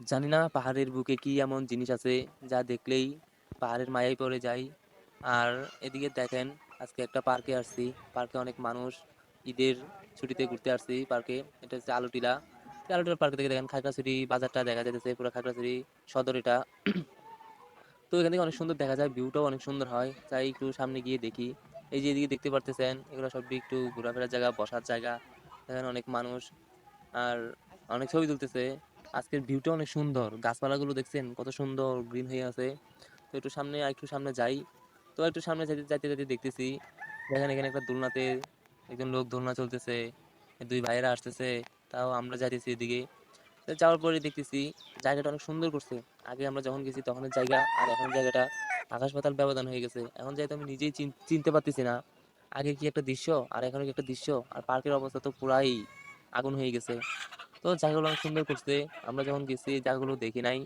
জানি না পাহাড়ের বুকে কি এমন জিনিস আছে যা দেখলেই পাহাড়ের মায়ায় পড়ে যাই। আর এদিকে দেখেন, আজকে একটা পার্কে আসছি। পার্কে অনেক মানুষ, ঈদের ছুটিতে ঘুরতে আসছি পার্কে। এটা হচ্ছে আলুটিলা। আলুটিলা পার্কে থেকে দেখেন খাগড়াছড়ি বাজারটা দেখা যাচ্ছে পুরো খাগড়াছড়ি সদর এটা। তো এখান থেকে অনেক সুন্দর দেখা যায়, ভিউটাও অনেক সুন্দর হয়। তাই একটু সামনে গিয়ে দেখি। এই যে এদিকে দেখতে পারতেছেন, এগুলো সবই একটু ঘোরাফেরার জায়গা, বসার জায়গা। দেখেন অনেক মানুষ, আর অনেক ছবি তুলতেছে। আজকের ভিউটা অনেক সুন্দর। গাছপালাগুলো দেখছেন, কত সুন্দর গ্রিন হয়ে আছে। তো একটু সামনে একটু সামনে যাই। তো একটু সামনে যাইতে যাইতে যাইতে দেখতেছি। দেখেন এখানে একটা দোলনাতে একজন লোক দোলনা চলতেছে, দুই ভাইয়েরা আসতেছে, তাও আমরা যাইতেছি এদিকে। তো যাওয়ার পরে দেখতেছি, জায়গাটা অনেক সুন্দর করছে। আগে আমরা যখন গেছি তখনের জায়গা, আর এখন জায়গাটা আকাশ পাতাল ব্যবধান হয়ে গেছে। এখন যাইতে আমি নিজেই চিনতে পারতেছি না, আগে কি একটা দৃশ্য, আর এখন কি একটা দৃশ্য, আর পার্কের অবস্থা তো পুরাই আগুন হয়ে গেছে। তো জায়গাগুলো অনেক সুন্দর করছে। আমরা যখন গেছি, জায়গাগুলো দেখি নাই।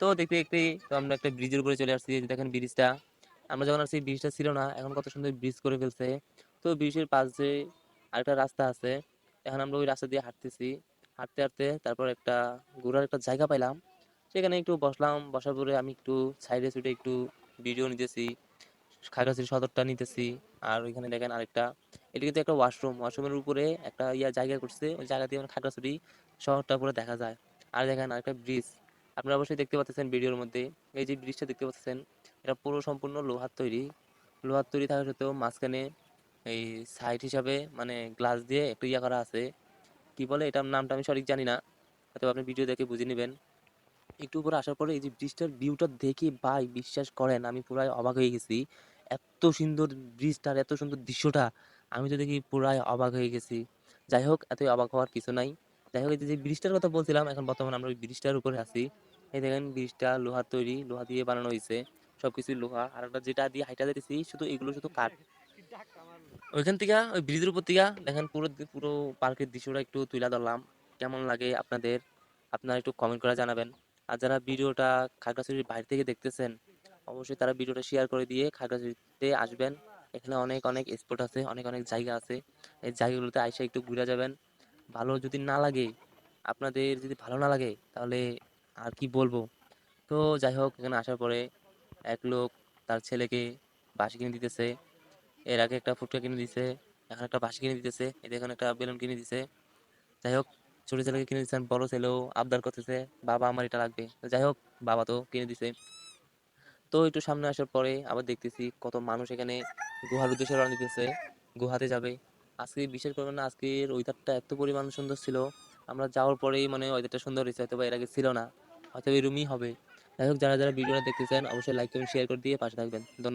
তো দেখতে দেখতে তো আমরা একটা ব্রিজের উপরে চলে আসছি দেখেন ব্রিজটা আমরা যখন আসছি ব্রিজটা ছিল না, এখন কত সুন্দর ব্রিজ করে ফেলছে। তো ব্রিজের পাশে আরেকটা রাস্তা আছে। এখন আমরা ওই রাস্তা দিয়ে হাঁটতেছি। হাঁটতে হাঁটতে তারপর একটা ঘোরার একটা জায়গা পাইলাম। সেখানে একটু বসলাম। বসার পরে আমি একটু সাইডে সুইডে একটু ভিডিও নিতেছি। খাগড়াছড়ি সদরটা নিতেছি। আর ওইখানে দেখেন আরেকটা এটা কিন্তু একটা ওয়াশরুম ওয়াশরুমের উপরে একটা ইয়া জায়গা করছে। ওই জায়গা দিয়ে খাগড়াছড়ি শহরটা পুরো দেখা যায়। আর দেখেন আরেকটা ব্রিজ আপনারা অবশ্যই দেখতে পাচ্ছেন ভিডিওর মধ্যে। এই যে ব্রিজটা দেখতে পাচ্ছেন, এটা পুরো সম্পূর্ণ লোহার তৈরি। লোহার তৈরি থাকা সত্ত্বেও মাঝখানে এই সাইড হিসাবে মানে গ্লাস দিয়ে একটু ইয়া করা আছে। কি বলে এটার নামটা আমি সঠিক জানি না। হয়তো আপনি ভিডিও দেখে বুঝে নেবেন। একটু উপরে আসার পরে এই যে ব্রিজটার ভিউটা দেখে ভাই বিশ্বাস করেন, আমি পুরাই অবাক হয়ে গেছি। এত সুন্দর ব্রিজটার এত সুন্দর দৃশ্যটা। আমি তো দেখি পুরাই অবাক হয়ে গেছি। যাই হোক, এতই অবাক হওয়ার কিছু নাই। যাই হোক যে ব্রিজটার কথা বলছিলাম, এখন বর্তমানে আমরা ওই ব্রিজটার উপরে আছি। এই দেখেন ব্রিজটা লোহার তৈরি, লোহা দিয়ে বানানো হয়েছে। সবকিছু লোহা। আর একটা যেটা দিয়ে হাইটা যেতেছি শুধু এগুলো শুধু কাঠ। ওইখান থেকে, ওই ব্রিজের উপর থেকে, দেখেন পুরো পুরো পার্কের দৃশ্যটা একটু তুলে ধরলাম। কেমন লাগে আপনাদের? আপনারা একটু কমেন্ট করে জানাবেন। আর যারা ভিডিওটা খাগড়াছড়ির বাইরে থেকে দেখতেছেন, অবশ্যই তারা ভিডিওটা শেয়ার করে দিয়ে খাগড়াছড়িতে আসবেন। এখানে অনেক অনেক স্পট আছে, অনেক অনেক জায়গা আছে। এই জায়গাগুলোতে আইসা একটু ঘুরে যাবেন। ভালো যদি না লাগে, আপনাদের যদি ভালো না লাগে, তাহলে আর কি বলব? তো যাই হোক, এখানে আসার পরে এক লোক তার ছেলেকে বাঁশি কিনে দিতেছে। এর আগে একটা ফুটকা কিনে দিছে, এখন একটা বাঁশি কিনে দিতেছে। এদের এখন একটা বেলুন কিনে দিছে। যাই হোক, ছোট ছেলেকে কিনে দিচ্ছেন বড় ছেলেও আবদার করতেছে, বাবা আমার এটা লাগবে যাই হোক, বাবা তো কিনে দিছে। তো একটু সামনে আসার পরে আবার দেখতেছি কত মানুষ এখানে গুহার উদ্দেশ্যে রওনা দিতেছে, গুহাতে যাবে। আজকে বিশেষ করে না, আজকের ওয়েদারটা এত পরিমাণ সুন্দর ছিল। আমরা যাওয়ার পরেই মানে ওয়েদারটা সুন্দর হয়েছে হয়তো এর আগে ছিল না হয়তো এরমই হবে। যাই হোক, যারা যারা ভিডিওটা দেখতেছেন, অবশ্যই লাইক কমেন্ট শেয়ার করে দিয়ে পাশে থাকবেন। ধন্যবাদ।